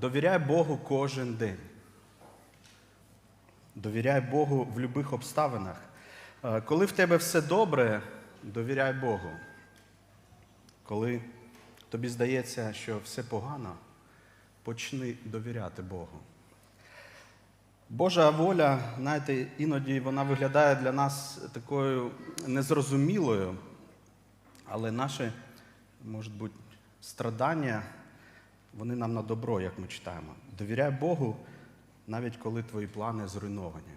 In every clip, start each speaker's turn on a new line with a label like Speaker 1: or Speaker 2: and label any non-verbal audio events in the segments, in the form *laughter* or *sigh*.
Speaker 1: Довіряй Богу кожен день. Довіряй Богу в будь-яких обставинах. Е, Коли в тебе все добре, довіряй Богу. Коли тобі здається, що все погано, почни довіряти Богу. Божа воля, знаєте, іноді вона виглядає для нас такою незрозумілою, але наші, може бути, страдання, вони нам на добро, як ми читаємо. Довіряй Богу, навіть коли твої плани зруйновані.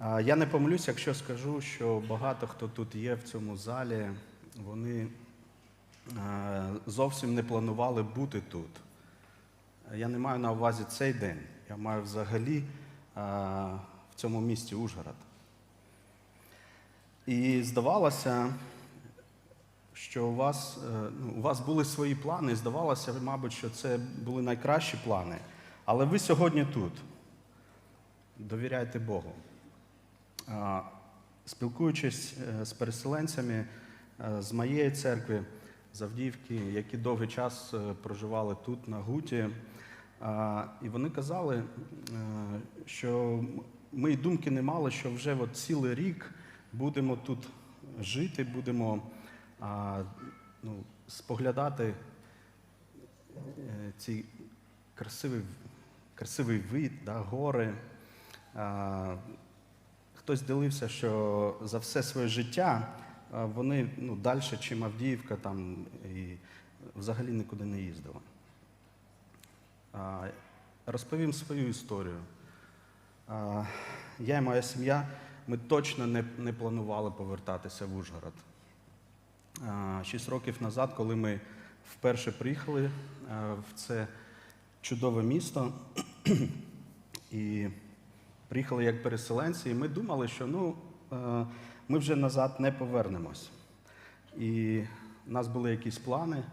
Speaker 1: Я не помилюсь, якщо скажу, що багато хто тут є в цьому залі, вони е, зовсім не планували бути тут. Я не маю на увазі цей день, я маю взагалі е, в цьому місті Ужгород. І здавалося, що у вас, е, ну, у вас були свої плани, здавалося, мабуть, що це були найкращі плани. Але ви сьогодні тут. Довіряйте Богу. Спілкуючись е, з переселенцями е, з моєї церкви, з Авдіївки, які довгий час проживали тут, на Гуті, і вони казали, що ми й думки не мали, що вже от цілий рік будемо тут жити, будемо а, ну, споглядати е, ці красивий, красивий вид, да, гори. А, Хтось ділився, що за все своє життя вони ну, далі, чим Авдіївка, там, і взагалі нікуди не їздили. А, Розповім свою історію. А, Я і моя сім'я, ми точно не, не планували повертатися в Ужгород. Шість років назад, коли ми вперше приїхали в це чудове місто, і приїхали як переселенці, і ми думали, що ну, е, ми вже назад не повернемось. І в нас були якісь плани,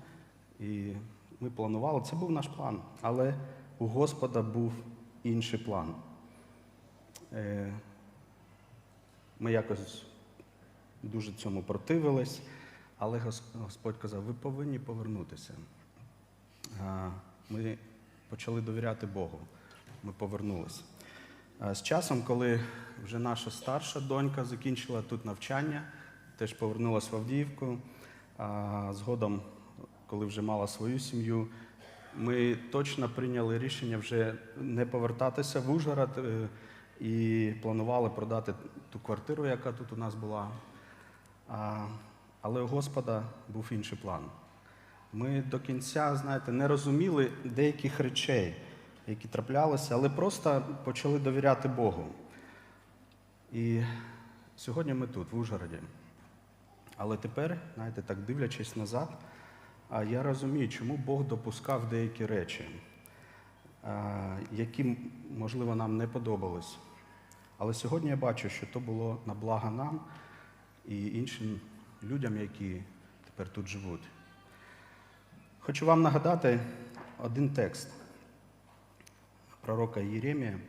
Speaker 1: і ми планували. Це був наш план, але у Господа був інший план. Е, Ми якось дуже цьому противились, але Господь казав, ви повинні повернутися. Ми почали довіряти Богу. Ми повернулися. З часом, коли вже наша старша донька закінчила тут навчання, теж повернулася в Авдіївку. Згодом, коли вже мала свою сім'ю, ми точно прийняли рішення вже не повертатися в Ужгород е, і планували продати ту квартиру, яка тут у нас була. Але у Господа був інший план. Ми до кінця, знаєте, не розуміли деяких речей, які траплялися, але просто почали довіряти Богу. І сьогодні ми тут, в Ужгороді. Але тепер, знаєте, так дивлячись назад, я розумію, чому Бог допускав деякі речі, які, можливо, нам не подобались. Але сьогодні я бачу, що то було на благо нам і іншим людям, які тепер тут живуть. Хочу вам нагадати один текст пророка Єремія,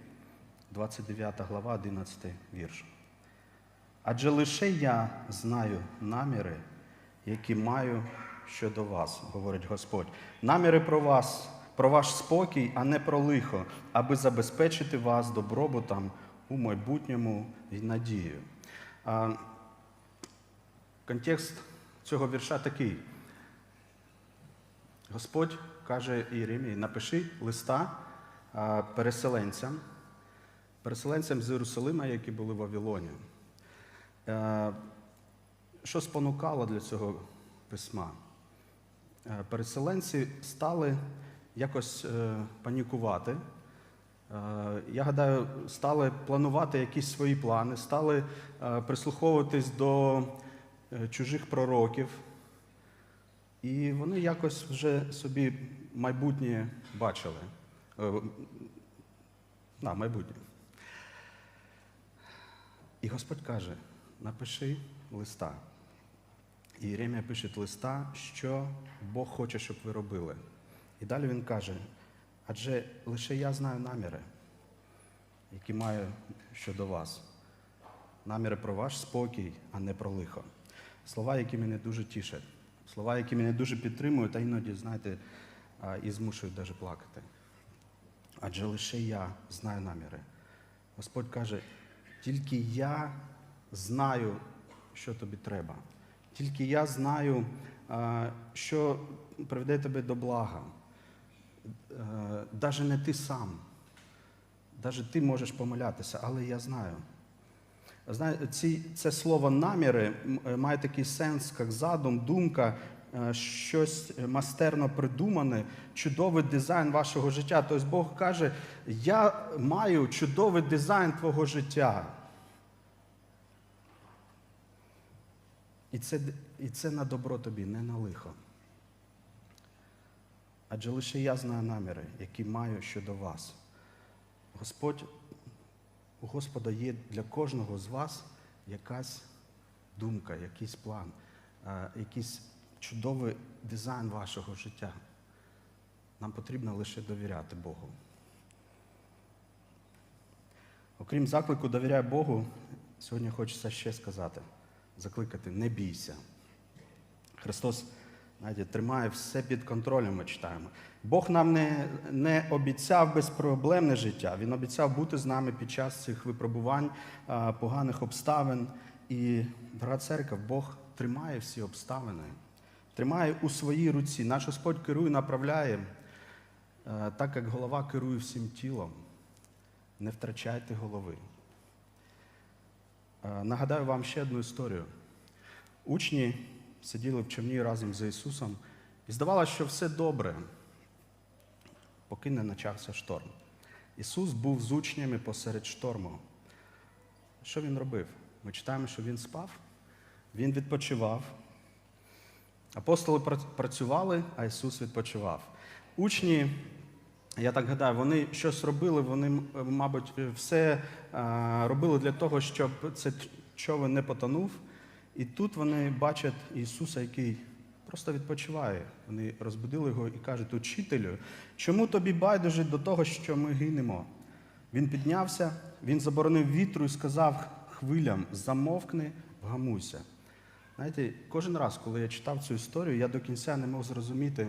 Speaker 1: 29 глава, 11 вірш. Адже лише я знаю наміри, які маю щодо вас, говорить Господь. Наміри про вас, про ваш спокій, а не про лихо, аби забезпечити вас добробутом у майбутньому і надією. Контекст цього вірша такий. Господь каже Єремії, напиши листа переселенцям, переселенцям з Єрусалима, які були в Вавилоні. Е, Що спонукало для цього письма? Е, Переселенці стали якось е, панікувати. Я гадаю, стали планувати якісь свої плани, стали прислуховуватись до чужих пророків. І вони якось вже собі майбутнє бачили. Е, На, майбутнє. І Господь каже: напиши листа. І Єремія пише листа, що Бог хоче, щоб ви робили. І далі він каже: адже лише я знаю наміри, які маю щодо вас. Наміри про ваш спокій, а не про лихо. Слова, які мене дуже тішать, слова, які мене дуже підтримують, а іноді, знаєте, і змушують навіть плакати. Адже лише я знаю наміри. Господь каже, тільки я знаю, що тобі треба. Тільки я знаю, що приведе тебе до блага. Навіть не ти сам. Навіть ти можеш помилятися, але я знаю. Ці, це слово наміри е, має такий сенс, як задум, думка, е, щось мастерно придумане, чудовий дизайн вашого життя. Тобто Бог каже, я маю чудовий дизайн твого життя. І це, і це на добро тобі, не на лихо. Адже лише я знаю наміри, які маю щодо вас. Господь, у Господа є для кожного з вас якась думка, якийсь план, е, якийсь чудовий дизайн вашого життя. Нам потрібно лише довіряти Богу. Окрім заклику довіряй Богу, сьогодні хочеться ще сказати, закликати, не бійся. Христос знаєте, тримає все під контролем, ми читаємо. Бог нам не, не обіцяв безпроблемне життя. Він обіцяв бути з нами під час цих випробувань, поганих обставин. І, дорога церква, Бог тримає всі обставини, тримає у своїй руці. Наш Господь керує, направляє, так як голова керує всім тілом. Не втрачайте голови. Нагадаю вам ще одну історію. Учні сиділи в човні разом з Ісусом, і здавалося, що все добре, поки не почався шторм. Ісус був з учнями посеред шторму. Що він робив? Ми читаємо, що він спав, він відпочивав. Апостоли працювали, а Ісус відпочивав. Учні, я так гадаю, вони щось робили, вони, мабуть, все робили для того, щоб цей човен не потонув. І тут вони бачать Ісуса, який просто відпочиває. Вони розбудили його і кажуть, учителю, чому тобі байдуже до того, що ми гинемо? Він піднявся, він заборонив вітру і сказав хвилям: замовкни, вгамуйся. Знаєте, кожен раз, коли я читав цю історію, я до кінця не мог зрозуміти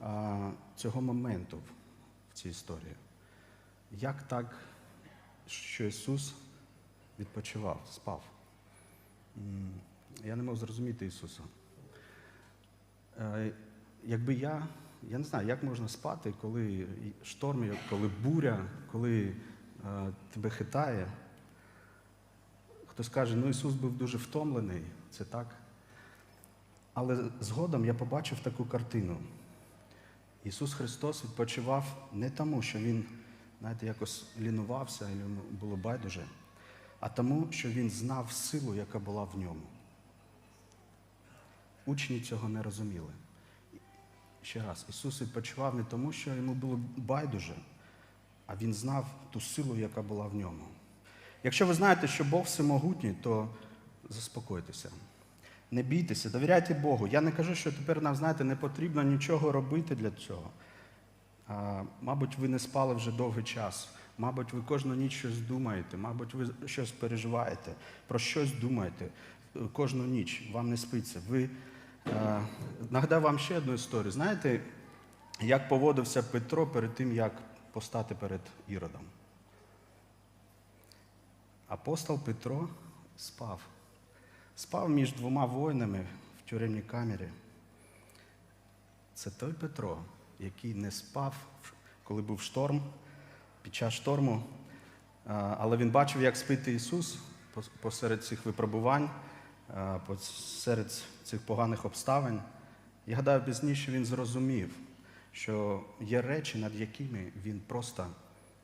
Speaker 1: а, цього моменту в цій історії. Як так, що Ісус відпочивав, спав? Я не мог зрозуміти Ісуса. Е, Якби я, я не знаю, як можна спати, коли шторм, коли буря, коли е, тебе хитає. Хтось каже, ну Ісус був дуже втомлений, це так. Але згодом я побачив таку картину. Ісус Христос відпочивав не тому, що Він, знаєте, якось лінувався, було байдуже, а тому, що Він знав силу, яка була в ньому. Учні цього не розуміли. Ще раз, Ісус відпочивав не тому, що йому було байдуже, а Він знав ту силу, яка була в ньому. Якщо ви знаєте, що Бог всемогутній, то заспокойтеся. Не бійтеся, довіряйте Богу. Я не кажу, що тепер нам, знаєте, не потрібно нічого робити для цього. А, мабуть, ви не спали вже довгий час. Мабуть, ви кожну ніч щось думаєте, мабуть, ви щось переживаєте, про щось думаєте. Кожну ніч вам не спиться. Ви, е, нагадаю вам ще одну історію. Знаєте, як поводився Петро перед тим, як постати перед Іродом? Апостол Петро спав. Спав між двома воїнами в тюремній камері. Це той Петро, який не спав, коли був шторм, під час шторму. Але він бачив, як спить Ісус посеред цих випробувань, а, посеред цих поганих обставин. Я гадаю, пізніше він зрозумів, що є речі, над якими він просто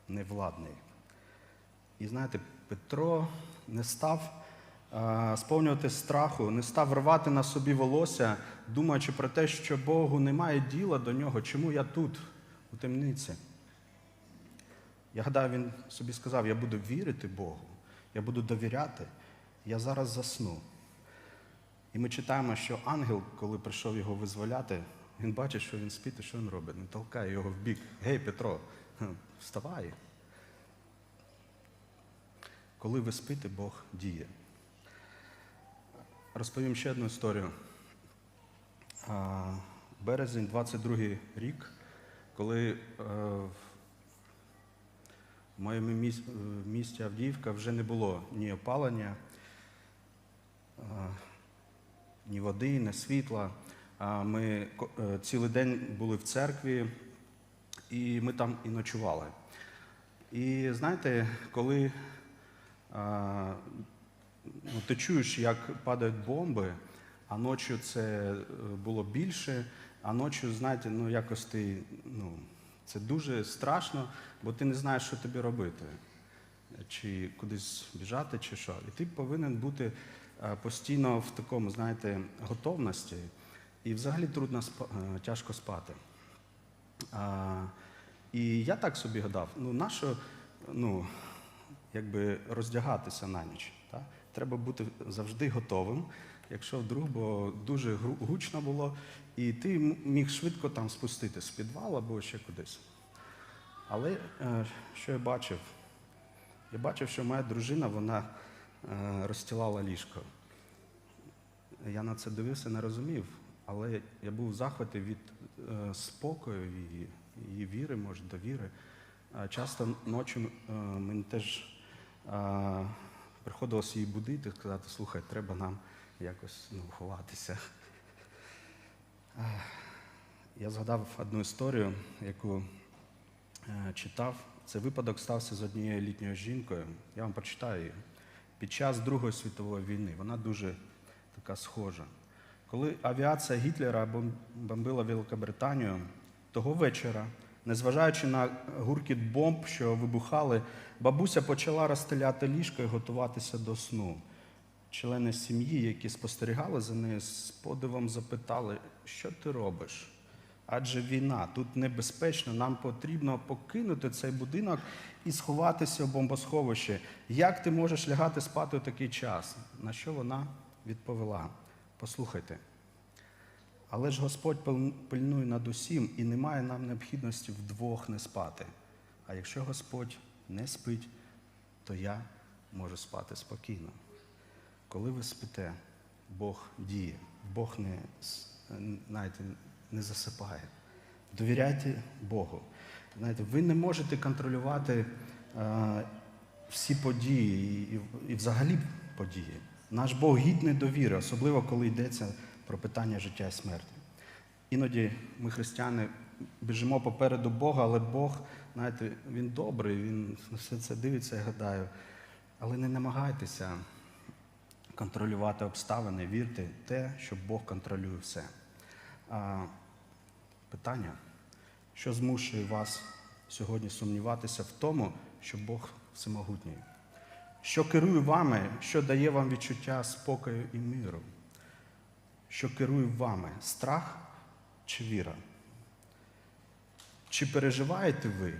Speaker 1: невладний. І знаєте, Петро не став сповнювати страху, не став рвати на собі волосся, думаючи про те, що Богу немає діла до нього, чому я тут, у темниці. Я гадаю, він собі сказав: я буду вірити Богу, я буду довіряти, я зараз засну. І ми читаємо, що ангел, коли прийшов його визволяти, він бачить, що він спить, і що він робить? Він толкає його в бік. Гей, Петро, *laughs* вставай. Коли ви спите, Бог діє. Розповім ще одну історію. Березень, 22 рік, коли е, в моєму е, місті Авдіївка вже не було ні опалення, е, ні води, ні світла. Ми е, цілий день були в церкві, і ми там і ночували. І знаєте, коли ну, ти чуєш, як падають бомби, а ночі це було більше, а ночі, знаєте, ну якось ти, ну, це дуже страшно, бо ти не знаєш, що тобі робити. Чи кудись біжати, чи що. І ти повинен бути е, постійно в такому, знаєте, готовності. І взагалі трудно е, тяжко спати. А, і я так собі гадав, ну нащо ну, якби роздягатися на ніч? Так? Треба бути завжди готовим, якщо вдруг, бо дуже гучно було, і ти міг швидко там спустити з підвалу або ще кудись. Але е, що я бачив? Я бачив, що моя дружина вона е, розстілала ліжко. Я на це дивився, не розумів, але я був в захваті від е, спокою і її віри, може, довіри. Часто ночі мені теж приходилося її будити сказати, слухай, треба нам якось ну, ховатися. Я згадав одну історію, яку е, читав. Цей випадок стався з однією літньою жінкою. Я вам прочитаю її. Під час Другої світової війни вона дуже така схожа. Коли авіація Гітлера бомбила Великобританію, того вечора, незважаючи на гуркіт бомб, що вибухали, бабуся почала розстеляти ліжко і готуватися до сну. Члени сім'ї, які спостерігали за нею, з подивом запитали, що ти робиш? Адже війна, тут небезпечно, нам потрібно покинути цей будинок і сховатися в бомбосховище. Як ти можеш лягати спати у такий час? На що вона відповіла? Послухайте, але ж Господь пильнує над усім і немає нам необхідності вдвох не спати. А якщо Господь не спить, то я можу спати спокійно. Коли ви спите, Бог діє, Бог не, знаєте, не засипає. Довіряйте Богу. Знаєте, ви не можете контролювати е, всі події і, і, взагалі події. Наш Бог гідний довіри, особливо коли йдеться про питання життя і смерті. Іноді ми, християни, біжимо попереду Бога, але Бог, знаєте, Він добрий, Він все це дивиться, я гадаю. Але не намагайтеся контролювати обставини, вірте в те, що Бог контролює все. А, питання, що змушує вас сьогодні сумніватися в тому, що Бог всемогутній? Що керує вами, що дає вам відчуття спокою і миру? Що керує вами страх чи віра? Чи переживаєте ви,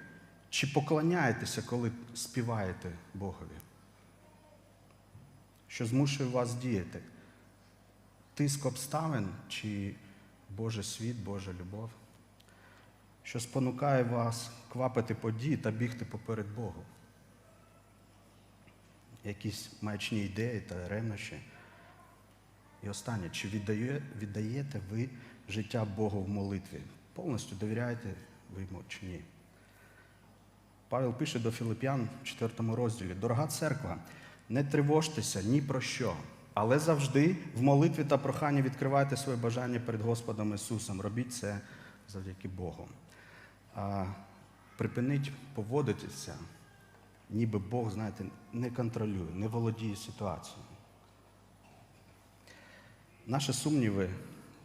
Speaker 1: чи поклоняєтеся, коли співаєте Богові? Що змушує вас діяти? Тиск обставин чи Божий світ, Божа любов? Що спонукає вас квапити події та бігти поперед Богу? Якісь маячні ідеї та ревнощі? І останнє, чи віддає, віддаєте ви життя Богу в молитві? Повністю довіряєте ви йому чи ні? Павел пише до Філип'ян в 4 розділі: Дорога церква, не тривожтеся ні про що, але завжди в молитві та проханні відкривайте своє бажання перед Господом Ісусом. Робіть це завдяки Богу. А припиніть поводитися, ніби Бог, знаєте, не контролює, не володіє ситуацією. Наші сумніви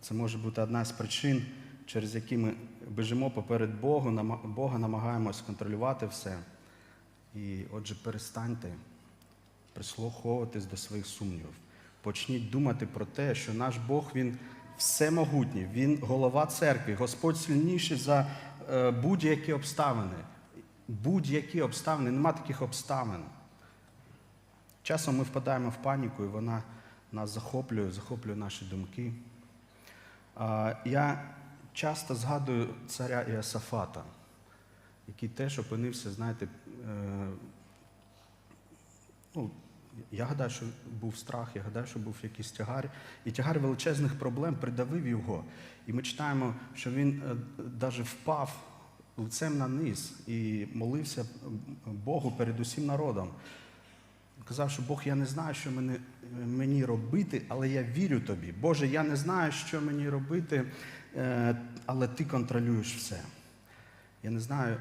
Speaker 1: це може бути одна з причин, через які ми біжимо поперед Богу, Бога намагаємось контролювати все. І отже, перестаньте прислуховуватись до своїх сумнівів. Почніть думати про те, що наш Бог Він всемогутній, Він голова церкви, Господь сильніший за е, будь-які обставини. Будь-які обставини, нема таких обставин. Часом ми впадаємо в паніку, і вона нас захоплює, захоплює наші думки. Я часто згадую царя Іосафата, який теж опинився, знаєте, е, ну, я гадаю, що був страх, я гадаю, що був якийсь тягар. І тягар величезних проблем придавив його. І ми читаємо, що він навіть впав лицем на низ і молився Богу перед усім народом. Казав, що Бог, я не знаю, що мені, мені робити, але я вірю тобі. Боже, я не знаю, що мені робити, е, але ти контролюєш все. Я не знаю,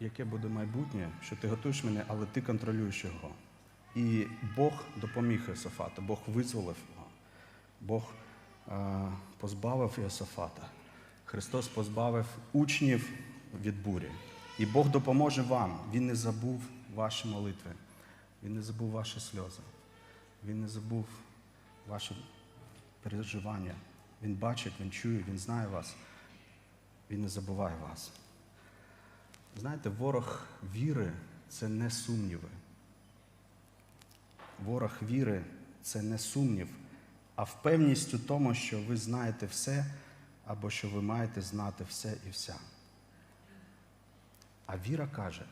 Speaker 1: яке буде майбутнє, що ти готуєш мене, але ти контролюєш його. І Бог допоміг Йосафату, Бог визволив його, Бог е, позбавив Йосафата. Христос позбавив учнів від бурі. І Бог допоможе вам. Він не забув ваші молитви, Він не забув ваші сльози, Він не забув ваші переживання. Він бачить, Він чує, Він знає вас, Він не забуває вас. Знаєте, ворог віри це не сумніви. Ворог віри це не сумнів, а впевненість у тому, що ви знаєте все або що ви маєте знати все і вся. А віра каже,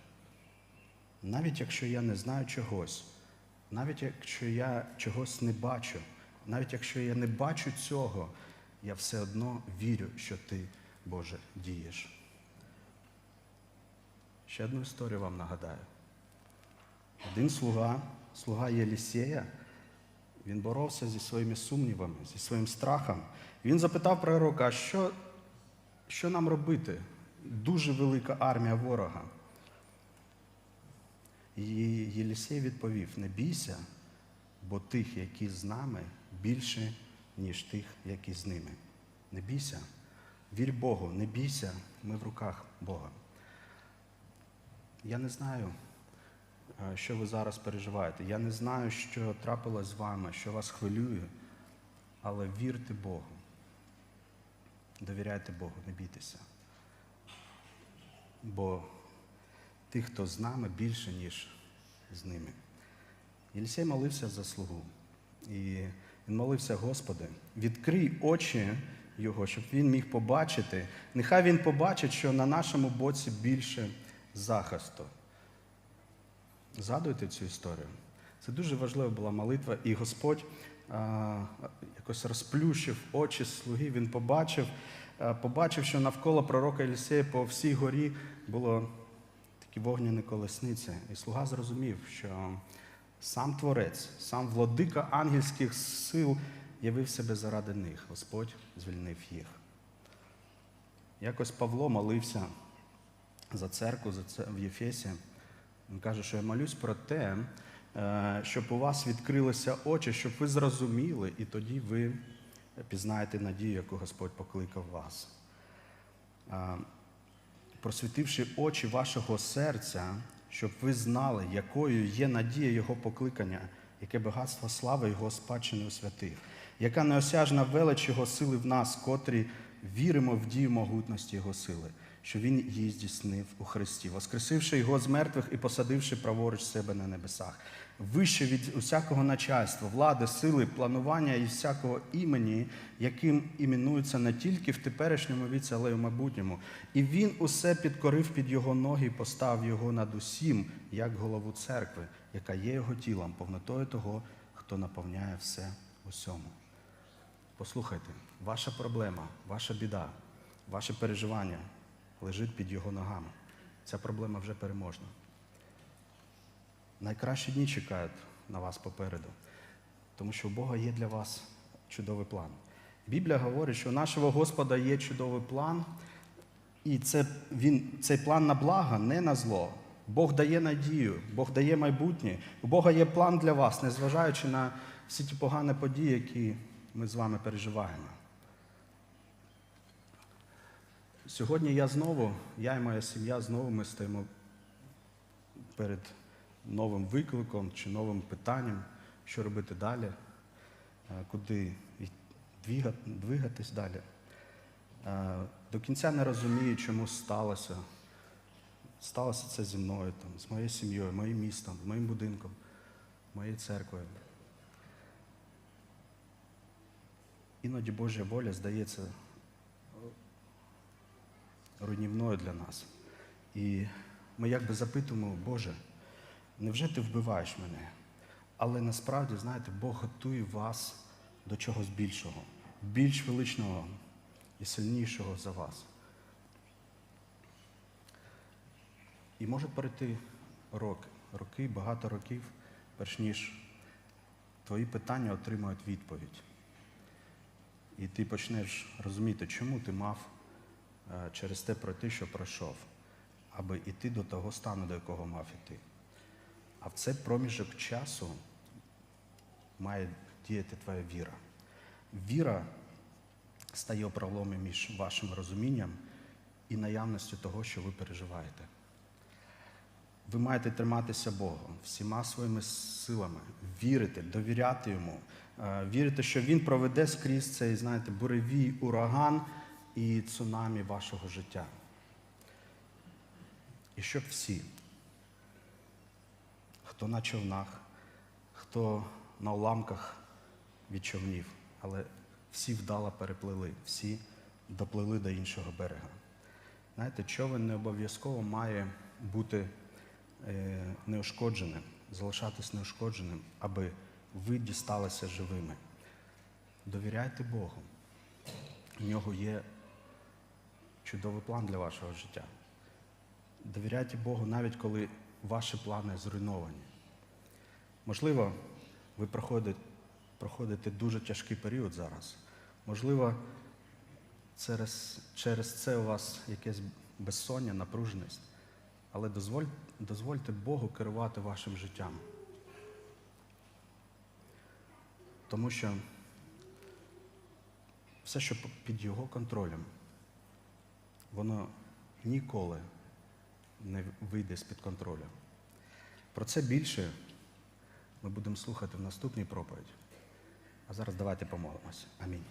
Speaker 1: навіть якщо я не знаю чогось, навіть якщо я чогось не бачу, навіть якщо я не бачу цього, я все одно вірю, що ти, Боже, дієш. Ще одну історію вам нагадаю. Один слуга, слуга Єлісея, він боровся зі своїми сумнівами, зі своїм страхом. Він запитав пророка, що, що нам робити? Дуже велика армія ворога. І Єлісей відповів: не бійся, бо тих, які з нами, більше, ніж тих, які з ними. Не бійся. Вір Богу, не бійся, ми в руках Бога. Я не знаю, що ви зараз переживаєте. Я не знаю, що трапилось з вами, що вас хвилює, але вірте Богу. Довіряйте Богу, не бійтеся. Бо тих, хто з нами, більше, ніж з ними. Єлісей молився за слугу. І він молився, Господи, відкрий очі його, щоб він міг побачити. Нехай він побачить, що на нашому боці більше захисту. Згадуйте цю історію. Це дуже важлива була молитва, і Господь якось розплющив очі слуги. Він побачив, побачив, що навколо пророка Елісея по всій горі було такі вогняні колесниці. І слуга зрозумів, що сам Творець, сам владика ангельських сил явив себе заради них. Господь звільнив їх. Якось Павло молився за церкву за це, в Єфесі. Він каже, що я молюсь про те, е, щоб у вас відкрилися очі, щоб ви зрозуміли, і тоді ви пізнаєте надію, яку Господь покликав вас. Е, Просвітивши очі вашого серця, щоб ви знали, якою є надія Його покликання, яке багатство слави Його спадщини у святих, яка неосяжна велич Його сили в нас, котрі віримо в дію могутності Його сили, що Він її здійснив у Христі, воскресивши Його з мертвих і посадивши праворуч себе на небесах, вище від усякого начальства, влади, сили, планування і всякого імені, яким іменується не тільки в теперішньому віці, але й в майбутньому. І він усе підкорив під його ноги і поставив його над усім, як голову церкви, яка є його тілом, повнотою того, хто наповняє все усьому. Послухайте, ваша проблема, ваша біда, ваше переживання лежить під його ногами. Ця проблема вже переможна. Найкращі дні чекають на вас попереду, тому що у Бога є для вас чудовий план. Біблія говорить, що у нашого Господа є чудовий план, і це, він, цей план на благо, не на зло. Бог дає надію, Бог дає майбутнє. У Бога є план для вас, незважаючи на всі ті погані події, які ми з вами переживаємо. Сьогодні я знову, я і моя сім'я знову ми стоїмо перед новим викликом чи новим питанням, що робити далі, е, куди двигатись далі. Е, До кінця не розумію, чому сталося. Сталося це зі мною, там, з моєю сім'єю, моїм містом, моїм будинком, моєю церквою. Іноді Божа воля здається руйнівною для нас. І ми якби запитуємо, Боже, невже ти вбиваєш мене? Але насправді, знаєте, Бог готує вас до чогось більшого, більш величного і сильнішого за вас. І можуть пройти роки, роки, багато років, перш ніж твої питання отримають відповідь. І ти почнеш розуміти, чому ти мав через те пройти, що пройшов, аби йти до того стану, до якого мав іти. А в цей проміжок часу має діяти твоя віра. Віра стає проломом між вашим розумінням і наявністю того, що ви переживаєте. Ви маєте триматися Богом всіма своїми силами, вірити, довіряти йому, е, вірити, що Він проведе скрізь цей, знаєте, буревій, ураган і цунамі вашого життя. І щоб всі, хто на човнах, хто на уламках від човнів, але всі вдало переплили, всі доплили до іншого берега. Знаєте, човен не обов'язково має бути е, неушкодженим, залишатись неушкодженим, аби ви дісталися живими. Довіряйте Богу. У нього є чудовий план для вашого життя. Довіряйте Богу, навіть коли ваші плани зруйновані. Можливо, ви проходите, проходите дуже тяжкий період зараз. Можливо, через, через це у вас якесь безсоння, напруженість. Але дозволь, дозвольте Богу керувати вашим життям. Тому що все, що під його контролем, воно ніколи не вийде з-під контролю. Про це більше ми будемо слухати в наступній проповіді. А зараз давайте помолимося. Амінь.